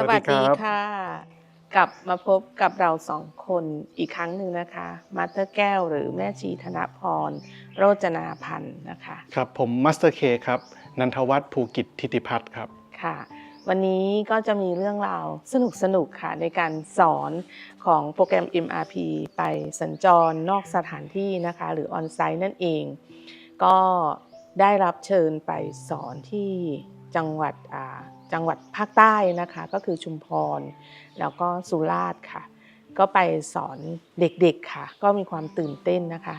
สวัสดีครับค่ะ กลับมาพบกับเราสองคนอีกครั้งหนึ่งนะคะมาสเตอร์แก้วหรือแม่ชีธนพร โรจนาพันธ์นะคะ ครับผมมาสเตอร์เคครับนันทวัฒน์ภูกิจทิติพัฒน์ครับค่ะ วันนี้ก็จะมีเรื่องราวสนุกสนุกๆค่ะ ในการสอนของโปรแกรม MRP ไปสัญจรนอกสถานที่นะคะ หรือออนไซต์นั่นเอง ก็ได้รับเชิญไปสอนที่จังหวัดอ่า จังหวัดภาคใต้นะคะ ก็คือชุมพร แล้วก็สุราษฎร์ค่ะ ก็ไปสอนเด็กๆค่ะ ก็มีความตื่นเต้นนะคะ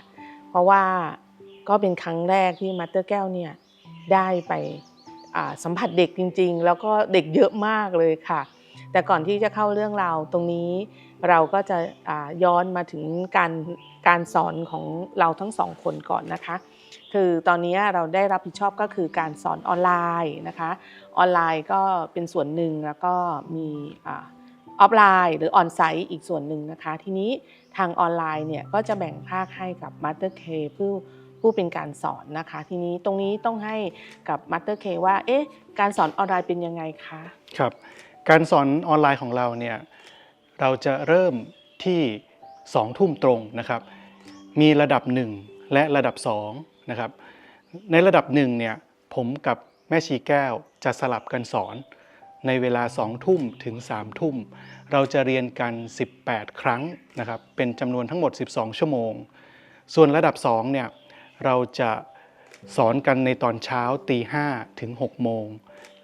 เพราะว่าก็เป็นครั้งแรกที่มาเตอร์แก้วเนี่ยได้ไปสัมผัสเด็กจริง ๆ แล้วก็เด็กเยอะมากเลยค่ะ แต่ก่อนที่จะเข้าเรื่องราวตรงนี้เราก็จะย้อนมาถึงการการสอนของเราทั้งสองคนก่อนนะคะ คือตอนนี้เราได้รับผิดชอบก็คือการสอนออนไลน์นะคะ ออนไลน์ก็เป็นส่วนหนึ่งแล้วก็มีออฟไลน์หรือออนไซต์อีกส่วนหนึ่งนะคะ ทีนี้ทางออนไลน์เนี่ยก็จะแบ่งภาคให้กับ Master K ผู้ผู้เป็นการสอนนะคะ ทีนี้ตรงนี้ต้องให้กับ Master K ว่าเอ๊ะการสอนออนไลน์เป็นยังไงคะครับการสอนออนไลน์ของเราเนี่ยเราจะเริ่มที่2ทุ่มตรงนะครับ มีระดับ 1 และระดับ 2 นะครับ ในระดับ1เนี่ยผมกับแม่ชีแก้วจะสลับกันสอน ในเวลา2ทุ่มถึง3ทุ่ม เราจะเรียนกัน 18 ครั้งนะครับ เป็นจำนวนทั้งหมด 12 ชั่วโมง ส่วนระดับ2เนี่ยเราจะสอนกันในตอนเช้าตีห้ถึง6โมง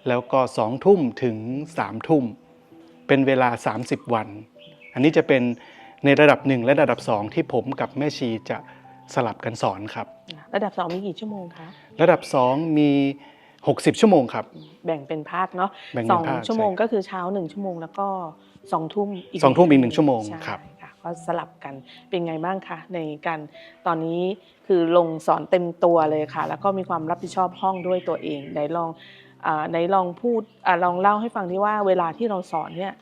แล้วก็2ทุ่มถึง3ทุ่ม เป็นเวลา 30 วัน อันนี้จะเป็นในระดับ1และระดับ2ที่ผมกับแม่ชีจะ สลับกันสอนครับ ระดับ 2 มีกี่ชั่วโมงคะ ระดับ 2 มี 60 ชั่วโมงครับ แบ่งเป็นภาคเนาะแบ่งสเป็อนงภาคชั่วโมงใช่ก็คือเช้า 1 ชั่วโมง แล้วก็2ทุ่มอีกสองทุ่มอีกหนึ่งชั่วโมงใช่ครับ ค่ะก็สลับกันเป็นไงบ้างคะในการตอนนี้คือลงสอนเต็มตัวเลยค่ะ แล้วก็มีความรับผิดชอบห้องด้วยตัวเองไหนลองอาไหนลองพูดอาลองเล่าให้ฟังที่ว่าเวลาที่เราสอนเนี่ย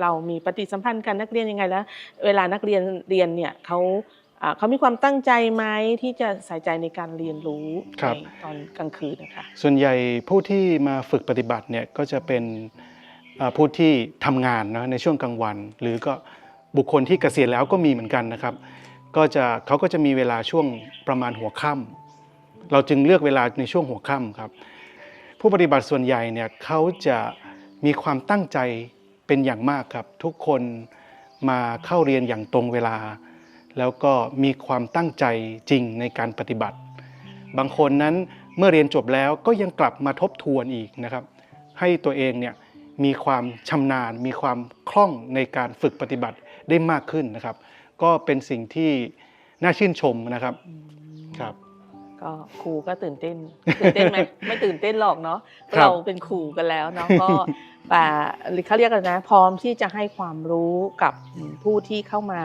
เรามีปฏิสัมพันธ์กันนักเรียนยังไงแล้ว เวลานักเรียนเรียนเนี่ยเขาอ่า เขามีความตั้งใจไหมที่จะใส่ใจในการเรียนรู้ครับในตอนกลางคืนนะคะส่วนใหญ่ผู้ที่มาฝึกปฏิบัติเนี่ยก็จะเป็นอ่าผู้ที่ทำงานนะในช่วงกลางวัน หรือก็บุคคลที่เกษียณแล้วก็มีเหมือนกันนะครับ ก็จะเขาก็จะมีเวลาช่วงประมาณหัวค่ำเราจึงเลือกเวลาในช่วงหัวค่ำครับ ผู้ปฏิบัติส่วนใหญ่เนี่ยเขาจะมีความตั้งใจเป็นอย่างมากครับ ทุกคนมาเข้าเรียนอย่างตรงเวลา แล้วก็มีความตั้งใจจริงในการปฏิบัติ บางคนนั้นเมื่อเรียนจบแล้วก็ยังกลับมาทบทวนอีกนะครับ ให้ตัวเองเนี่ยมีความชำนาญ มีความคล่องในการฝึกปฏิบัติได้มากขึ้นนะครับ ก็เป็นสิ่งที่น่าชื่นชมนะครับครับก็ครูก็ตื่นเต้นตื่นเต้นไหมไม่ตื่นเต้นหรอกเนาะครับเราเป็นครูกันแล้วเนาะก็ ป่าเขาเรียกกันนะ พร้อมที่จะให้ความรู้กับผู้ที่เข้ามา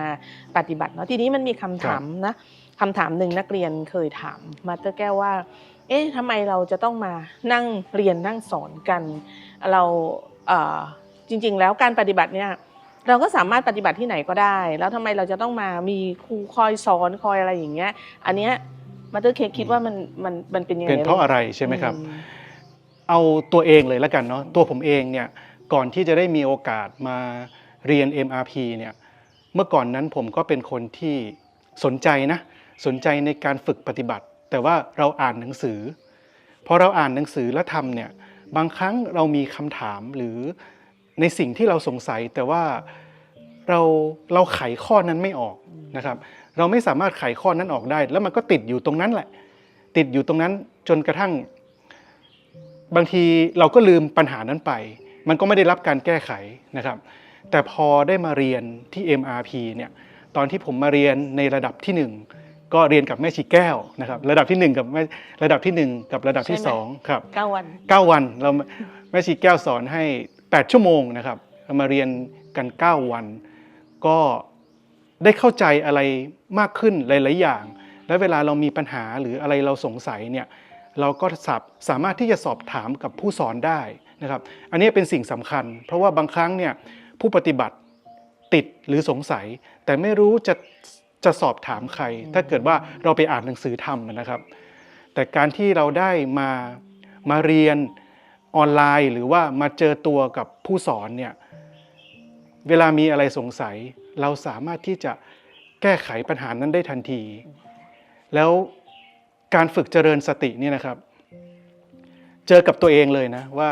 ปฏิบัติเนาะทีนี้มันมีคำถามนะคำถามหนึ่งนักเรียนเคยถามมาเตอร์แก้วว่า เอ๊ะทำไมเราจะต้องมานั่งเรียนนั่งสอนกัน เราเจริง ๆ แล้วการปฏิบัติเนี่ยเราก็สามารถปฏิบัติที่ไหนก็ได้ แล้วทำไมเราจะต้องมามีครูคอยสอนคอยอะไรอย่างเงี้ย อันเนี้ยมาเตอร์เคคิดว่ามันมันมันเป็นยังไงเป็นเพราะอะไรใช่ไหมครับ เอาตัวเองเลยแล้วกันเนาะตัวผมเองเนี่ยก่อนที่จะได้มีโอกาสมาเรียน MRP เนี่ยเมื่อก่อนนั้นผมก็เป็นคนที่สนใจนะสนใจในการฝึกปฏิบัติ แต่ว่าเราอ่านหนังสือพอเราอ่านหนังสือแล้วทำเนี่ยบางครั้งเรามีคำถามหรือในสิ่งที่เราสงสัยแต่ว่าเราเราไขข้อนั้นไม่ออกนะครับ เราไม่สามารถไขข้อนั้นออกได้ แล้วมันก็ติดอยู่ตรงนั้นแหละ ติดอยู่ตรงนั้นจนกระทั่ง บางทีเราก็ลืมปัญหานั้นไป มันก็ไม่ได้รับการแก้ไขนะครับ แต่พอได้มาเรียนที่ MRP เนี่ยตอนที่ผมมาเรียนในระดับที่ 1 ก็เรียนกับแม่ชีแก้วนะครับระดับทีหนึ่1 กับแม่ระดับทีหนึ่1 กับระดับที่ใช่ไหม2ครับเก้าวัน 9 วันเราแม่ชีแก้วสอนให้ 8 ชั่วโมงนะครับเรามาเรียนกัน 9 วัน ก็ได้เข้าใจอะไรมากขึ้นหลาย ๆ อย่าง และเวลาเรามีปัญหาหรืออะไรเราสงสัยเนี่ย เราก็สับสามารถที่จะสอบถามกับผู้สอนได้นะครับ อันนี้เป็นสิ่งสำคัญ เพราะว่าบางครั้งเนี่ยผู้ปฏิบัติติดหรือสงสัย แต่ไม่รู้จะจะสอบถามใคร ถ้าเกิดว่าเราไปอ่านหนังสือทำนะครับ แต่การที่เราได้มามาเรียนออนไลน์ หรือว่ามาเจอตัวกับผู้สอนเนี่ยเวลามีอะไรสงสัย เราสามารถที่จะแก้ไขปัญหานั้นได้ทันที แล้ว การฝึกเจริญสติเนี่ยนะครับ เจอกับตัวเองเลยนะว่า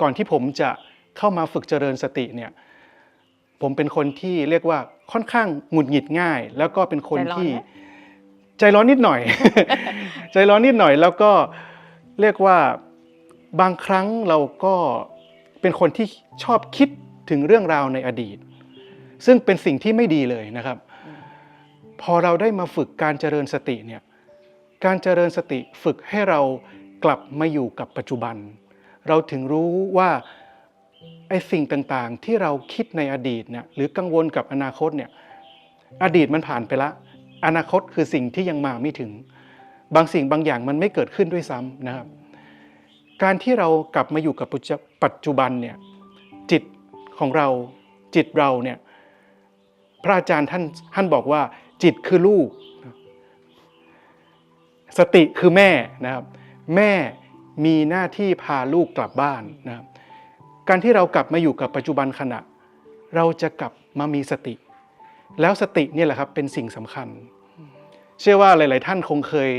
ก่อนที่ผมจะเข้ามาฝึกเจริญสติเนี่ยผมเป็นคนที่เรียกว่าค่อนข้างหงุดหงิดง่าย แล้วก็เป็นคนใจร้อนที่ไหมใจร้อนนิดหน่อย ใจร้อนนิดหน่อยแล้วก็เรียกว่าบางครั้งเราก็เป็นคนที่ชอบคิดถึงเรื่องราวในอดีต ซึ่งเป็นสิ่งที่ไม่ดีเลยนะครับ พอเราได้มาฝึกการเจริญสติเนี่ย การเจริญสติฝึกให้เรากลับมาอยู่กับปัจจุบัน เราถึงรู้ว่าไอ้สิ่งต่างๆ ที่เราคิดในอดีตเนี่ยหรือกังวลกับอนาคตเนี่ยอดีตมันผ่านไปละ อนาคตคือสิ่งที่ยังมาไม่ถึง บางสิ่งบางอย่างมันไม่เกิดขึ้นด้วยซ้ำนะครับ การที่เรากลับมาอยู่กับปัจจุบันเนี่ยจิตของเราจิตเราเนี่ยพระอาจารย์ท่านท่านบอกว่าจิตคือลูก สติคือแม่นะครับ แม่มีหน้าที่พาลูกกลับบ้านนะครับ การที่เรากลับมาอยู่กับปัจจุบันขณะ เราจะกลับมามีสติ แล้วสติเนี่ยแหละครับเป็นสิ่งสำคัญ เชื่อว่าหลาย ๆ ท่านคงเคย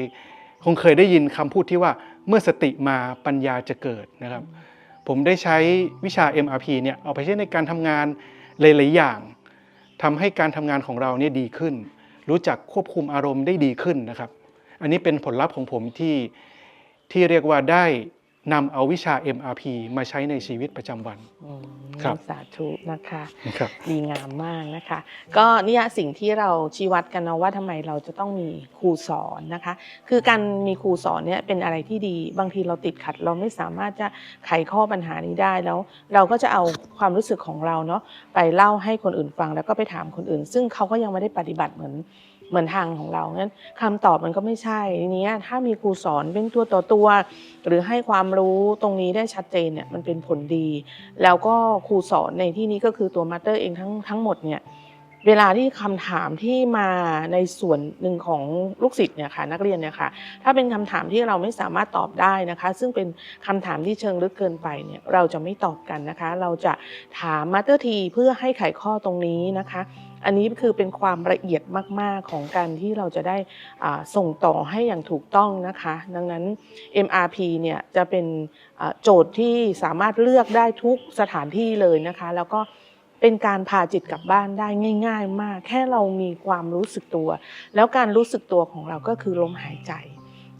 คงเคยได้ยินคำพูดที่ว่าเมื่อสติมาปัญญาจะเกิดนะครับ ผมได้ใช้วิชา MRP เนี่ยเอาไปใช้ในการทำงานหลาย ๆ อย่างทำให้การทำงานของเราเนี่ยดีขึ้น รู้จักควบคุมอารมณ์ได้ดีขึ้นนะครับ อันนี้เป็นผลลัพธ์ของผมที่ที่เรียกว่าได้นำเอาวิชา MRP มาใช้ในชีวิตประจำวันอืมครับสาธุนะคะนะครับดีงามมากนะคะ ก็เนี่ยสิ่งที่เราชี้วัดกันนะว่าทำไมเราจะต้องมีครูสอนนะคะ คือการมีครูสอนเนี่ยเป็นอะไรที่ดี บางทีเราติดขัดเราไม่สามารถจะไขข้อปัญหานี้ได้แล้ว เราก็จะเอาความรู้สึกของเราเนาะไปเล่าให้คนอื่นฟังแล้วก็ไปถามคนอื่น ซึ่งเขาก็ยังไม่ได้ปฏิบัติเหมือน เหมือนทางของเรางั้นคำตอบมันก็ไม่ใช่ทีเนี้ยถ้ามีครูสอนเป็นตัวต่อตัว หรือให้ความรู้ตรงนี้ได้ชัดเจนเนี่ยมันเป็นผลดี แล้วก็ครูสอนในที่นี้ก็คือตัวมาสเตอร์เองทั้งทั้งหมดเนี่ยเวลาที่คำถามที่มาในส่วนหนึ่งของลูกศิษย์เนี่ยค่ะนักเรียนเนี่ยค่ะถ้าเป็นคำถามที่เราไม่สามารถตอบได้นะคะ ซึ่งเป็นคำถามที่เชิงลึกเกินไปเนี่ยเราจะไม่ตอบกันนะคะ เราจะถามมาสเตอร์ทีเพื่อให้ไขข้อตรงนี้นะคะ อันนี้คือเป็นความละเอียดมาก ๆ ของการที่เราจะได้ส่งต่อให้อย่างถูกต้องนะคะ ดังนั้น MRP เนี่ยจะเป็นโจทย์ที่สามารถเลือกได้ทุกสถานที่เลยนะคะ แล้วก็เป็นการพาจิตกลับบ้านได้ง่าย ๆ มาก แค่เรามีความรู้สึกตัว แล้วการรู้สึกตัวของเราก็คือลมหายใจ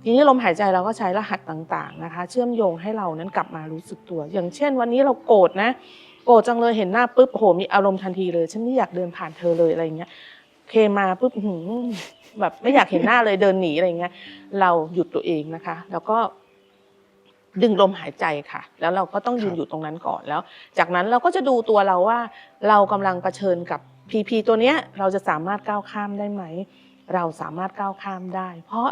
ทีนี้ลมหายใจเราก็ใช้รหัสต่างๆนะคะ เชื่อมโยงให้เรานั้นกลับมารู้สึกตัว อย่างเช่น วันนี้เราโกรธนะ โกรธจังเลยเห็นหน้าปุ๊บโอ้โหมีอารมณ์ทันทีเลย ฉันไม่อยากเดินผ่านเธอเลยอะไรอย่างเงี้ยเคมาปุ๊บหืมแบบไม่อยากเห็นหน้าเลยเดินหนีอะไรอย่างเงี้ย เราหยุดตัวเองนะคะ แล้วก็ ดึงลมหายใจค่ะ แล้วเราก็ต้องยืนอยู่ตรงนั้นก่อนแล้ว จากนั้นเราก็จะดูตัวเราว่า เรากำลังเผชิญกับพีพีตัวเนี้ย เราจะสามารถก้าวข้ามได้ไหม เราสามารถก้าวข้ามได้ เพราะ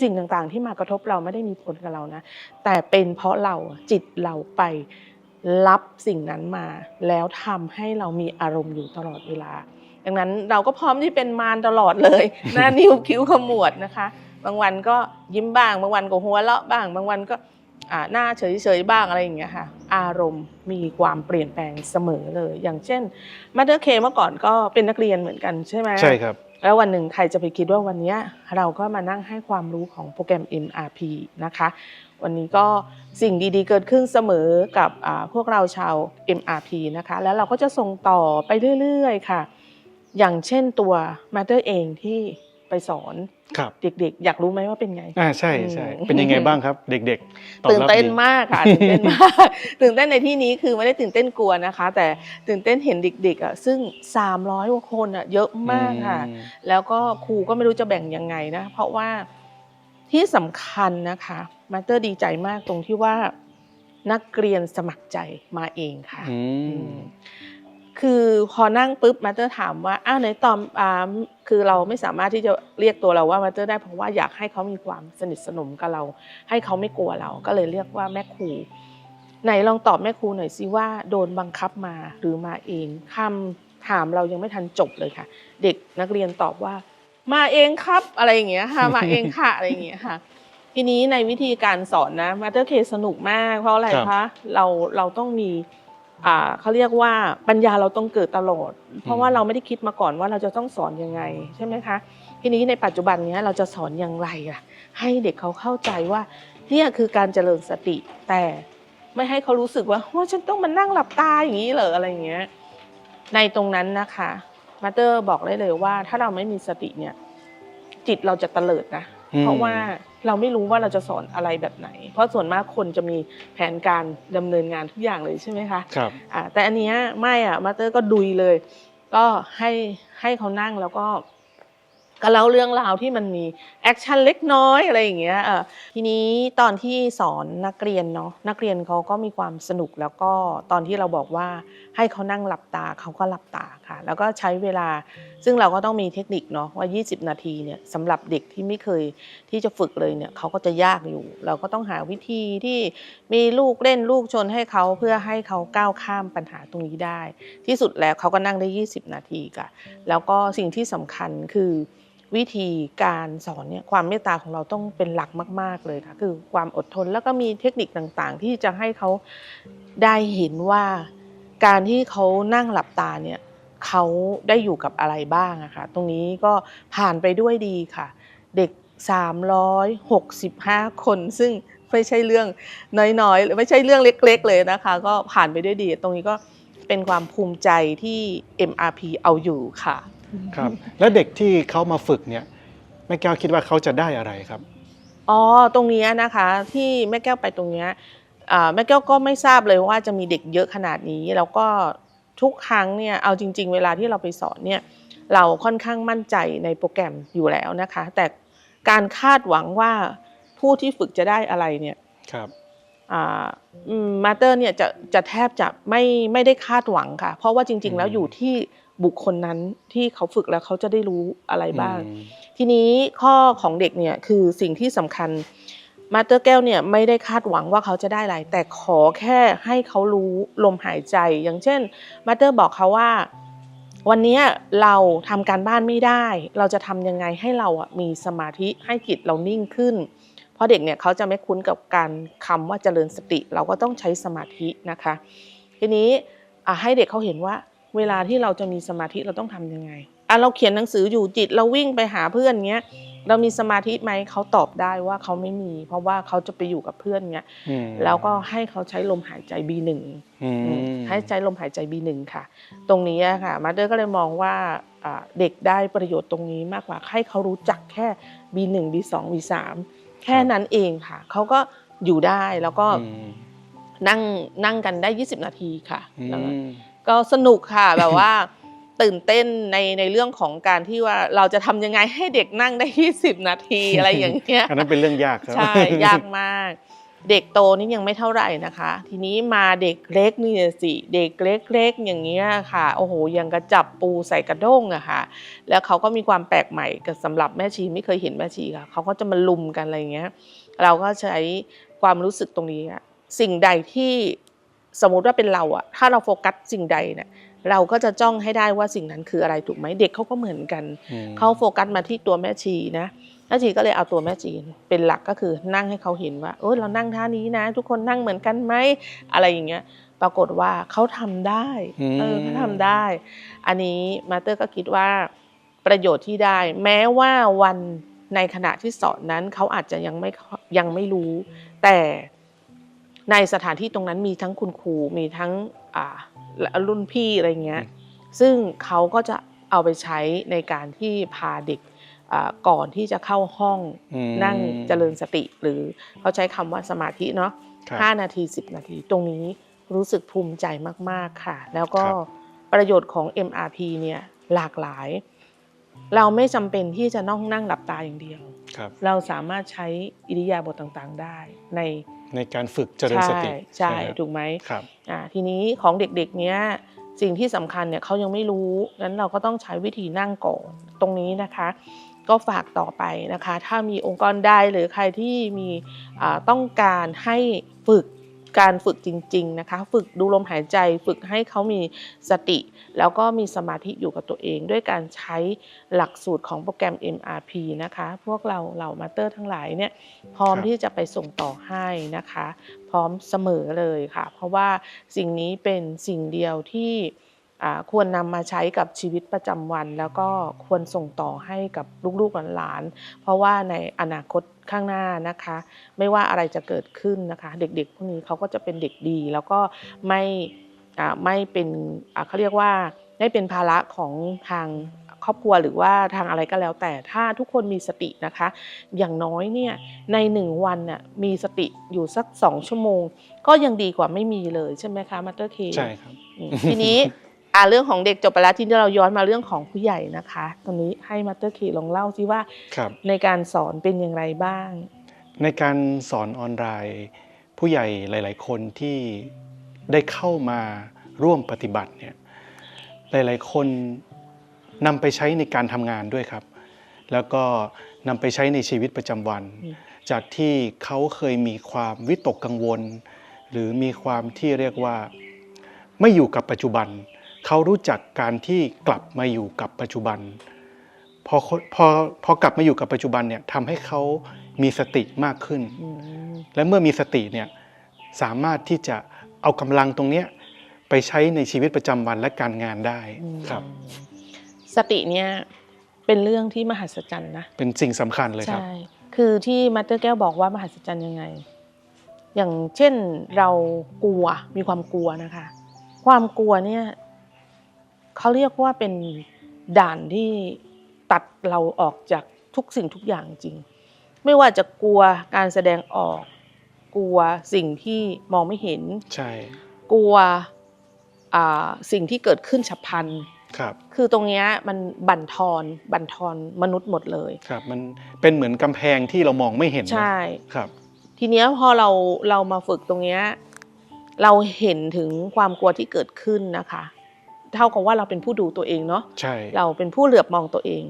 สิ่งต่างๆ ที่มากระทบเราไม่ได้มีผลกับเรานะ แต่เป็นเพราะเราจิตเราไป รับสิ่งนั้นมา แล้วทำให้เรามีอารมณ์อยู่ตลอดเวลา ดังนั้นเราก็พร้อมที่เป็นมารตลอดเลยหน้านิ้วคิ้วขมวดนะคะ บางวันก็ยิ้มบ้าง บางวันก็หัวเราะบ้าง บางวันก็หน้าเฉยๆบ้างอะไรอย่างเงี้ยค่ะ อารมณ์มีความเปลี่ยนแปลงเสมอเลย อย่างเช่นมาเตอร์เคเมื่อก่อนก็เป็นนักเรียนเหมือนกันใช่ไหมใช่ครับ แล้ววันหนึ่งใครจะไปคิดว่าวันนี้เราก็มานั่งให้ความรู้ของโปรแกรม MRP นะคะ วันนี้ก็สิ่งดีๆ เกิดขึ้นเสมอกับพวกเราชาว MRP นะคะ แล้วเราก็จะส่งต่อไปเรื่อยๆ ค่ะ อย่างเช่นตัว Matter เองที่ ไปสอนครับเด็กๆ อยากรู้ไหมว่าเป็นไง อ่าใช่ใช่อืมเป็นยังไงบ้างครับ เด็กๆตอบตื่นรับเต้นดีมากค่ะตื่นเต้นมากตื่นเต้นในที่นี้คือไม่ได้ตื่นเต้นกลัวนะคะ แต่ตื่นเต้นเห็นเด็กๆอะซึ่ง 300กว่าคนอะเยอะมากค่ะ อืม แล้วก็ครูก็ไม่รู้จะแบ่งยังไงนะ เพราะว่าที่สำคัญนะคะมาสเตอร์ดีใจมากตรงที่ว่านักเรียนสมัครใจมาเองค่ะ อือืมม คือพอนั่งปุ๊บมาสเตอร์ถามว่าอ้าวไหนตอมอ่าคือเราไม่สามารถที่จะเรียกตัวเราว่ามาสเตอร์ได้เพราะว่าอยากให้เขามีความสนิทสนมกับเรา ให้เขาไม่กลัวเราก็เลยเรียกว่าแม่ครูไหนลองตอบแม่ครูหน่อยสิว่าโดนบังคับมาหรือมาเองคำถามเรายังไม่ทันจบเลยค่ะ เด็กนักเรียนตอบว่า มาเองครับอะไรอย่างเงี้ยค่ะ มาเองค่ะอะไรอย่างเงี้ยค่ะ ทีนี้ในวิธีการสอนนะมาสเตอร์เคสนุกมากเพราะอะไรครับคะเราเราต้องมีอ่า เขาเรียกว่าปัญญาเราต้องเกิดตลอด เพราะว่าเราไม่ได้คิดมาก่อนว่าเราจะต้องสอนยังไงใช่ไหมคะ ทีนี้ในปัจจุบันเนี้ยเราจะสอนอย่างไรอะให้เด็กเขาเข้าใจว่าเนี่ยคือการเจริญสติ แต่ไม่ให้เขารู้สึกว่าว่าฉันต้องมานั่งหลับตาอย่างนี้เหรออะไรอย่างเงี้ยในตรงนั้นนะคะมาสเตอร์บอกได้เลยว่า ถ้าเราไม่มีสติเนี่ย จิตเราจะเตลิดนะอืมเพราะว่า เราไม่รู้ว่าเราจะสอนอะไรแบบไหน เพราะส่วนมากคนจะมีแผนการดำเนินงานทุกอย่างเลยใช่ไหมคะครับอ่าแต่อันเนี้ยไม่อะมาสเตอร์ก็ดุยเลย ก็ให้ให้เขานั่งแล้วก็ก็เล่าเรื่องราวที่มันมีแอคชั่นเล็กน้อยอะไรอย่างเงี้ยเออทีนี้ตอนที่สอนนักเรียนเนาะนักเรียนเขาก็มีความสนุกแล้วก็ตอนที่เราบอกว่าให้เขานั่งหลับตาเขาก็หลับตาค่ะ แล้วก็ใช้เวลาซึ่งเราก็ต้องมีเทคนิคเนาะว่า 20 นาทีเนี่ยสำหรับเด็กที่ไม่เคยที่จะฝึกเลยเนี่ยเขาก็จะยากอยู่ เราก็ต้องหาวิธีที่มีลูกเล่นลูกชนให้เขาเพื่อให้เขาก้าวข้ามปัญหาตรงนี้ได้ ที่สุดแล้วเขาก็นั่งได้ 20 นาทีค่ะ แล้วก็สิ่งที่สำคัญคือวิธีการสอนเนี่ยความเมตตาของเราต้องเป็นหลักมาก ๆ เลยค่ะ คือความอดทนแล้วก็มีเทคนิคต่างๆ ที่จะให้เขาได้เห็นว่า การที่เขานั่งหลับตาเนี่ยเขาได้อยู่กับอะไรบ้างอะค่ะตรงนี้ก็ผ่านไปด้วยดีค่ะ เด็ก 365 คน ซึ่งไม่ใช่เรื่องน้อยๆหรือไม่ใช่เรื่องเล็กๆ เลยนะคะ ก็ผ่านไปด้วยดี ตรงนี้ก็เป็นความภูมิใจที่ MRP เอาอยู่ค่ะ ครับ แล้วเด็กที่เขามาฝึกเนี่ยแม่แก้วคิดว่าเขาจะได้อะไรครับ อ๋อ ตรงเนี้ยนะคะที่แม่แก้วไปตรงเนี้ยอ่า แม่แก้วก็ไม่ทราบเลยว่าจะมีเด็กเยอะขนาดนี้ แล้วก็ทุกครั้งเนี่ยเอาจริง ๆ เวลาที่เราไปสอนเนี่ยเราค่อนข้างมั่นใจในโปรแกรมอยู่แล้วนะคะ แต่การคาดหวังว่าผู้ที่ฝึกจะได้อะไรเนี่ยครับมาเตอร์เนี่ยจะจะแทบจะไม่ไม่ได้คาดหวังค่ะ เพราะว่าจริง ๆ แล้วอืมอยู่ที่บุคคลนั้นที่เขาฝึกแล้วเขาจะได้รู้อะไรบ้างอืมทีนี้ข้อของเด็กเนี่ยคือสิ่งที่สำคัญ มาสเตอร์แก้วเนี่ยไม่ได้คาดหวังว่าเขาจะได้อะไร แต่ขอแค่ให้เขารู้ลมหายใจ อย่างเช่นมาสเตอร์บอกเขาว่า วันนี้เราทำการบ้านไม่ได้ เราจะทำยังไงให้เราอะมีสมาธิให้จิตเรานิ่งขึ้น เพราะเด็กเนี่ยเขาจะไม่คุ้นกับการคำว่าเจริญสติ เราก็ต้องใช้สมาธินะคะ ทีนี้ให้เด็กเขาเห็นว่า เวลาที่เราจะมีสมาธิเราต้องทำยังไงอะเราเขียนหนังสืออยู่จิตเราวิ่งไปหาเพื่อนเงี้ย เรามีสมาธิไหมเขาตอบได้ว่าเขาไม่มี เพราะว่าเขาจะไปอยู่กับเพื่อนเงี้ยอืมแล้วก็ให้เขาใช้ลมหายใจ B1 อืมให้ใช้ลมหายใจ B1 ค่ะ ตรงนี้อะค่ะมาเดอร์ก็เลยมองว่าอ่าเด็กได้ประโยชน์ตรงนี้มากกว่าให้เขารู้จักแค่ B1 B2 B3 แค่นั้นเองค่ะเขาก็อยู่ได้แล้วก็อืมนั่งนั่งกันได้ 20 นาทีค่ะอืแล้วก็มก็สนุกค่ะแบบว่า ตื่นเต้นในในเรื่องของการที่ว่าเราจะทำยังไงให้เด็กนั่งได้ 20 นาทีอะไรอย่างเงี้ยอันนั้นเป็นเรื่องยากครับใช่ยากมาก เด็กโตนี่ยังไม่เท่าไหร่นะคะ ทีนี้มาเด็กเล็กนี่สิเด็กเล็กๆอย่างเงี้ยค่ะ โอ้โหยังกระจับปูใส่กระด้งอะค่ะ แล้วเขาก็มีความแปลกใหม่กับสำหรับแม่ชีไม่เคยเห็นแม่ชีค่ะเขาก็จะมาลุมกันอะไรอย่างเงี้ย เราก็ใช้ความรู้สึกตรงนี้อะสิ่งใดที่สมมุติว่าเป็นเราอะถ้าเราโฟกัสสิ่งใดเนี่ย เราก็จะจ้องให้ได้ว่าสิ่งนั้นคืออะไรถูกไหมเด็กเขาก็เหมือนกันอืมเขาโฟกัสมาที่ตัวแม่ชีนะแม่ชีก็เลยเอาตัวแม่ชีเป็นหลักก็คือนั่งให้เขาเห็นว่าเออเรานั่งท่านี้นะ ทุกคนนั่งเหมือนกันไหมอะไรอย่างเงี้ย ปรากฏว่าเขาทำได้อืมเออเขาทำได้ อันนี้มาสเตอร์ก็คิดว่าประโยชน์ที่ได้ แม้ว่าวันในขณะที่สอนนั้นเขาอาจจะยังไม่ยังไม่รู้ แต่ ในสถานที่ตรงนั้นมีทั้งคุณครูมีทั้งอ่ารุ่นพี่อะไรเงี้ยซึ่งเขาก็จะเอาไปใช้ในการที่พาเด็กอ่าก่อนที่จะเข้าห้องอืมนั่งเจริญสติ หรือเขาใช้คำว่าสมาธิเนาะครับห้านาที10นาที ตรงนี้รู้สึกภูมิใจมาก ๆ ค่ะ แล้วก็ครับประโยชน์ของ MRP เนี่ยหลากหลาย เราไม่จำเป็นที่จะต้องนั่งหลับตาอย่างเดียวครับเราสามารถใช้อิริยาบถต่าง ๆ ได้ใน ในการฝึกเจริญสติ ใช่ใช่ไหมครับถูกไหมครับอ่าทีนี้ของเด็กๆเนี้ยสิ่งที่สำคัญเนี่ยเขายังไม่รู้งั้นเราก็ต้องใช้วิธีนั่งก่อนตรงนี้นะคะ ก็ฝากต่อไปนะคะ ถ้ามีองค์กรใดหรือใครที่มีอ่าต้องการให้ฝึก การฝึกจริง ๆนะคะ ฝึกดูลมหายใจ ฝึกให้เขามีสติ แล้วก็มีสมาธิอยู่กับตัวเอง ด้วยการใช้หลักสูตรของโปรแกรม MRP นะคะ พวกเราเหล่ามาสเตอร์ทั้งหลายเนี่ยพร้อมที่จะไปส่งต่อให้นะคะ พร้อมเสมอเลยค่ะ เพราะว่าสิ่งนี้เป็นสิ่งเดียวที่ควรนำมาใช้กับชีวิตประจำวัน แล้วก็ควรส่งต่อให้กับลูกๆหลานๆเพราะว่าในอนาคต ข้างหน้านะคะ ไม่ว่าอะไรจะเกิดขึ้นนะคะ เด็กๆพวกนี้เขาก็จะเป็นเด็กดี แล้วก็ไม่อ่าไม่เป็นอ่าเขาเรียกว่าไม่เป็นภาระของทางครอบครัวหรือว่าทางอะไรก็แล้ว แต่ถ้าทุกคนมีสตินะคะ อย่างน้อยเนี่ยในหนึ่งวันน่ะมีสติอยู่สักสองชั่วโมง ก็ยังดีกว่าไม่มีเลยใช่ไหมคะมัตเตอร์เคใช่ครับทีนี้ อ่าเรื่องของเด็กจบไปแล้วทีนี้เราย้อนมาเรื่องของผู้ใหญ่นะคะ ตอนนี้ให้มัตเตอร์เคลองเล่าซิว่าครับในการสอนเป็นอย่างไรบ้าง ในการสอนออนไลน์ ผู้ใหญ่หลาย ๆ คนที่ได้เข้ามาร่วมปฏิบัติเนี่ยหลาย ๆ คนนำไปใช้ในการทำงานด้วยครับ แล้วก็นำไปใช้ในชีวิตประจำวันอืมจากที่เขาเคยมีความวิตกกังวล หรือมีความที่เรียกว่าไม่อยู่กับปัจจุบัน เขารู้จักการที่กลับมาอยู่กับปัจจุบัน พอพอพอกลับมาอยู่กับปัจจุบันเนี่ยทำให้เขามีสติมากขึ้นอืมและเมื่อมีสติเนี่ยสามารถที่จะเอากำลังตรงเนี้ยไปใช้ในชีวิตประจำวันและการงานได้อืมครับ สติเนี่ยเป็นเรื่องที่มหัศจรรย์นะเป็นสิ่งสำคัญเลยครับใช่คือที่มัตเตอร์แก้วบอกว่ามหัศจรรย์ยังไง อย่างเช่นเรากลัวมีความกลัวนะคะ ความกลัวเนี่ย เขาเรียกว่าเป็นด่านที่ตัดเราออกจากทุกสิ่งทุกอย่างจริง ไม่ว่าจะกลัวการแสดงออก กลัวสิ่งที่มองไม่เห็น ใช่ กลัวอ่าสิ่งที่เกิดขึ้นฉับพลันครับคือตรงเนี้ยมันบั่นทอนบั่นทอนมนุษย์หมดเลยครับมันเป็นเหมือนกำแพงที่เรามองไม่เห็นนะใช่ครับ ทีเนี้ยพอเราเรามาฝึกตรงเนี้ยเราเห็นถึงความกลัวที่เกิดขึ้นนะคะ เท่ากับว่าเราเป็นผู้ดูตัวเองเนาะใช่เราเป็นผู้เหลือบมองตัวเอง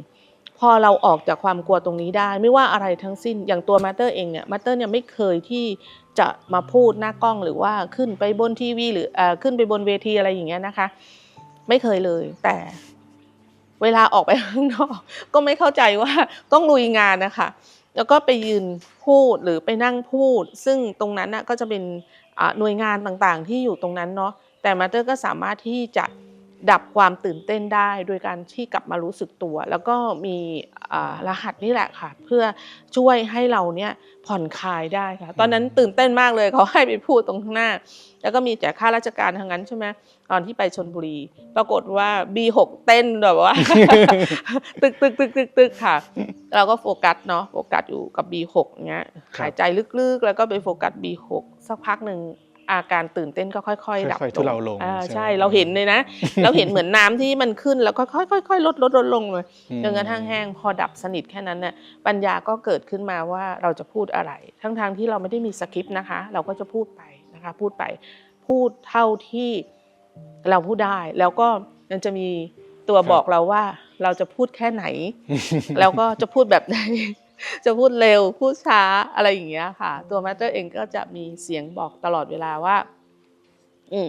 พอเราออกจากความกลัวตรงนี้ได้ ไม่ว่าอะไรทั้งสิ้นอย่างตัวมาสเตอร์เองเนี่ยมาสเตอร์เนี่ยไม่เคยที่จะมาพูดหน้ากล้องหรือว่าขึ้นไปบนทีวีหรือเอ่อขึ้นไปบนเวทีอะไรอย่างเงี้ยนะคะ ไม่เคยเลยแต่เวลาออกไปข้างนอกก็ไม่เข้าใจว่าต้องลุยงานนะคะ แล้วก็ไปยืนพูดหรือไปนั่งพูด ซึ่งตรงนั้นน่ะก็จะเป็นอ่าหน่วยงานต่างๆ ที่อยู่ตรงนั้นเนาะแต่มาสเตอร์ก็สามารถที่จะ ดับความตื่นเต้นได้ โดยการที่กลับมารู้สึกตัว แล้วก็มีอ่ารหัสนี่แหละค่ะ เพื่อช่วยให้เราเนี่ยผ่อนคลายได้ค่ะ ตอนนั้นตื่นเต้นมากเลยเขาให้ไปพูดตรงข้างหน้า แล้วก็มีแต่ข้าราชการทางนั้นใช่ไหมตอนที่ไปชนบุรี ปรากฏว่า B6 เต้นแบบว่า ตึกตึกตึกตึกตึกค่ะ เราก็โฟกัสเนาะโฟกัสอยู่กับ B6 เงี้ยครับหายใจลึกๆ แล้วก็ไปโฟกัส B6 สักพักหนึ่ง อาการตื่นเต้นก็ค่อยๆดับค่อยๆทุเลาลงอ่าใช่ใช่ไหมเราเห็นเลยนะ เราเห็นเหมือนน้ำที่มันขึ้นแล้วก็ค่อยๆค่อยๆลดลดลดลงเลยอืมจนกระทั่งแห้งพอดับสนิทแค่นั้นเนี่ยปัญญาก็เกิดขึ้นมาว่าเราจะพูดอะไร ทั้งๆที่เราไม่ได้มีสคริปต์นะคะ เราก็จะพูดไปนะคะพูดไปพูดเท่าที่เราพูดได้แล้วก็มันจะมีตัวครับบอกเราว่าเราจะพูดแค่ไหน แล้วก็จะพูดแบบไหน จะพูดเร็วพูดช้าอะไรอย่างเงี้ยค่ะ ตัวมาสเตอร์เองก็จะมีเสียงบอกตลอดเวลาว่า อืม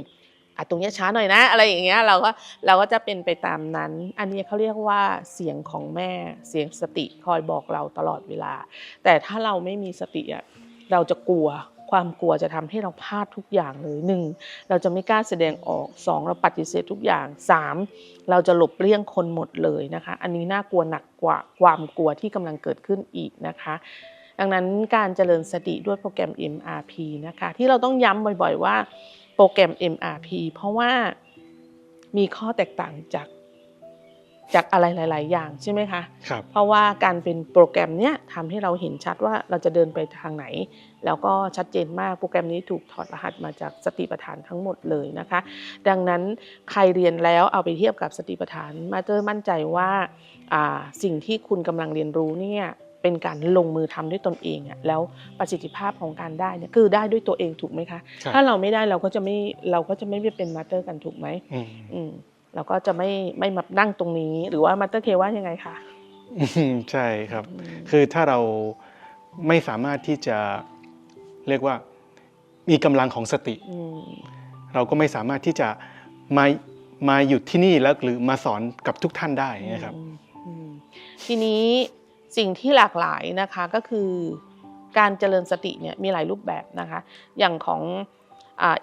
อะตรงเนี้ยช้าหน่อยนะ อะไรอย่างเงี้ยเราก็เราก็จะเป็นไปตามนั้น อันนี้เขาเรียกว่าเสียงของแม่เสียงสติคอยบอกเราตลอดเวลา แต่ถ้าเราไม่มีสติอะเราจะกลัว ความกลัวจะทำให้เราพลาดทุกอย่างเลยหนึ่งเราจะไม่กล้าแสดงออกสองเราปฏิเสธทุกอย่างสามเราจะหลบเลี่ยงคนหมดเลยนะคะ อันนี้น่ากลัวหนักกว่าความกลัวที่กำลังเกิดขึ้นอีกนะคะดังนั้นการเจริญสติด้วยโปรแกรม MRP นะคะ ที่เราต้องย้ำบ่อยๆว่าโปรแกรม MRP เพราะว่ามีข้อแตกต่างจาก จากอะไรหลาย ๆ อย่างใช่ไหมคะครับเพราะว่าการเป็นโปรแกรมเนี้ยทำให้เราเห็นชัดว่าเราจะเดินไปทางไหน แล้วก็ชัดเจนมากโปรแกรมนี้ถูกถอดรหัสมาจากสติปัฏฐานทั้งหมดเลยนะคะ ดังนั้นใครเรียนแล้วเอาไปเทียบกับสติปัฏฐานมาเตอร์มั่นใจว่าอ่าสิ่งที่คุณกำลังเรียนรู้เนี่ยเป็นการลงมือทำด้วยตนเองอะแล้วประสิทธิภาพของการได้เนี่ยคือได้ด้วยตัวเองถูกไหมคะครับถ้าเราไม่ได้เราก็จะไม่เราก็จะไม่ได้เป็นมาสเตอร์กันถูกไหมอืมอืม เราก็จะไม่ไม่มานั่งตรงนี้ หรือว่ามาสเตอร์เคว่ายังไงคะอืมใช่ครับอืมคือถ้าเราไม่สามารถที่จะเรียกว่าจมีกำลังของสติอืมเราก็ไม่สามารถที่จะมามาหยุดที่นี่แล้วหรือมาสอนกับทุกท่านได้นะครับอืมอืมทีนี้สิ่งที่หลากหลายนะคะก็คือการเจริญสติเนี่ยมีหลายรูปแบบนะคะ อย่างของอ่า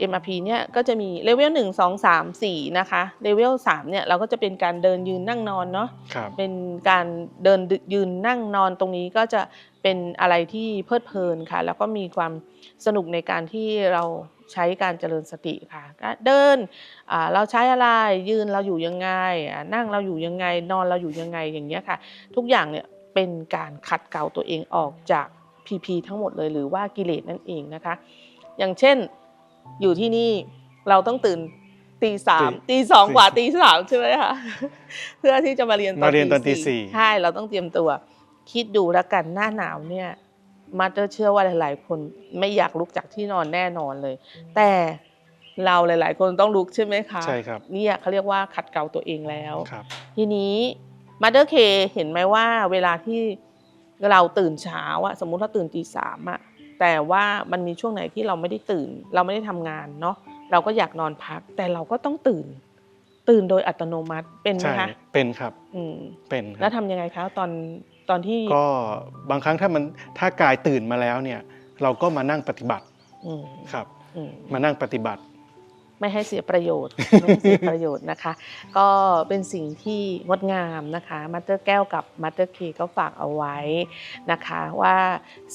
MRP เนี่ยก็จะมีเลเวล1 2 3 4นะคะเลเวล3เนี่ยเราก็จะเป็นการเดินยืนนั่งนอนเนาะครับเป็นการเดินยืนนั่งนอนตรงนี้ก็จะเป็นอะไรที่เพลิดเพลินค่ะ แล้วก็มีความสนุกในการที่เราใช้การเจริญสติค่ะก็เดินอ่าเราใช้อะไรยืนเราอยู่ยังไงอ่านั่งเราอยู่ยังไงนอนเราอยู่ยังไงอย่างเงี้ยค่ะ ทุกอย่างเนี่ยเป็นการขัดเกลาตัวเองออกจากพีพีทั้งหมดเลยหรือว่ากิเลสนั่นเองนะคะ อย่างเช่น อยู่ที่นี่เราต้องตื่นตีสามตีสองกว่าตีสามใช่ไหมคะเพื่อที่จะมาเรียนตอนมาเรียนตอนตีสี่ใช่เราต้องเตรียมตัว คิดดูแล้วกันหน้าหนาวเนี่ยมาเตอร์เชื่อว่าหลาย ๆ คนไม่อยากลุกจากที่นอนแน่นอนเลย แต่เราหลาย ๆ คนต้องลุกใช่ไหมคะใช่ครับเนี่ยเขาเรียกว่าขัดเกลาตัวเองแล้วครับทีนี้มาเดอร์เคเห็นไหมว่าเวลาที่เราตื่นเช้าอะสมมุติเราตื่นตีสามอะ แต่ว่ามันมีช่วงไหนที่เราไม่ได้ตื่น เราไม่ได้ทำงานเนาะเราก็อยากนอนพัก แต่เราก็ต้องตื่น ตื่นโดยอัตโนมัติเป็นไหมใช่คะเป็นครับ อืมเป็นคแล้รัวบทำยังไงคะตอนตอนที่ก็บางครั้งถ้ามันถ้ากายตื่นมาแล้วเนี่ย เราก็มานั่งปฏิบัติอืมครับอืมมานั่งปฏิบัติ ไม่ให้เสียประโยชน์ไม่ให้เสียประโยชน์นะคะ ก็เป็นสิ่งที่งดงามนะคะมาสเตอร์แก้วกับมาสเตอร์เคก็ฝากเอาไว้นะคะว่า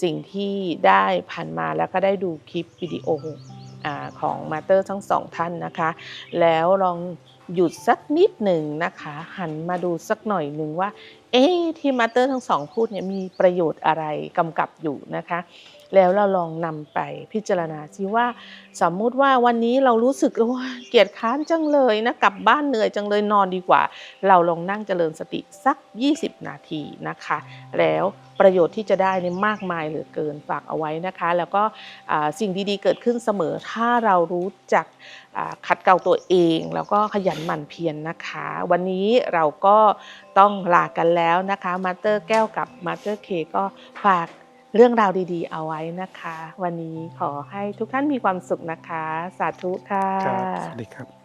สิ่งที่ได้ผ่านมาแล้วก็ได้ดูคลิปวิดีโออาของมาสเตอร์ทั้งสองท่านนะคะ แล้วลองหยุดสักนิดหนึ่งนะคะ หันมาดูสักหน่อยหนึ่งว่า เอ๊ะที่มาสเตอร์ทั้งสองพูดเนี่ยมีประโยชน์อะไรกำกับอยู่นะคะ แล้วเราลองนำไปพิจารณาซิว่า สมมุติว่าวันนี้เรารู้สึกว่าเกียจค้านจังเลยนะกลับบ้านเหนื่อยจังเลยนอนดีกว่า เราลองนั่งเจริญสติสัก 20 นาทีนะคะ แล้วประโยชน์ที่จะได้นี่มากมายเหลือเกินฝากเอาไว้นะคะ แล้วก็อ่าสิ่งดีๆเกิดขึ้นเสมอถ้าเรารู้จักอ่าขัดเกลาตัวเอง แล้วก็ขยันหมั่นเพียรนนะคะ วันนี้เราก็ต้องลากันแล้วนะคะมาสเตอร์แก้วกับมาสเตอร์เคก็ฝาก เรื่องราวดีๆ เอาไว้นะคะ วันนี้ขอให้ทุกท่านมีความสุขนะคะ สาธุค่ะครับสวัสดีครับ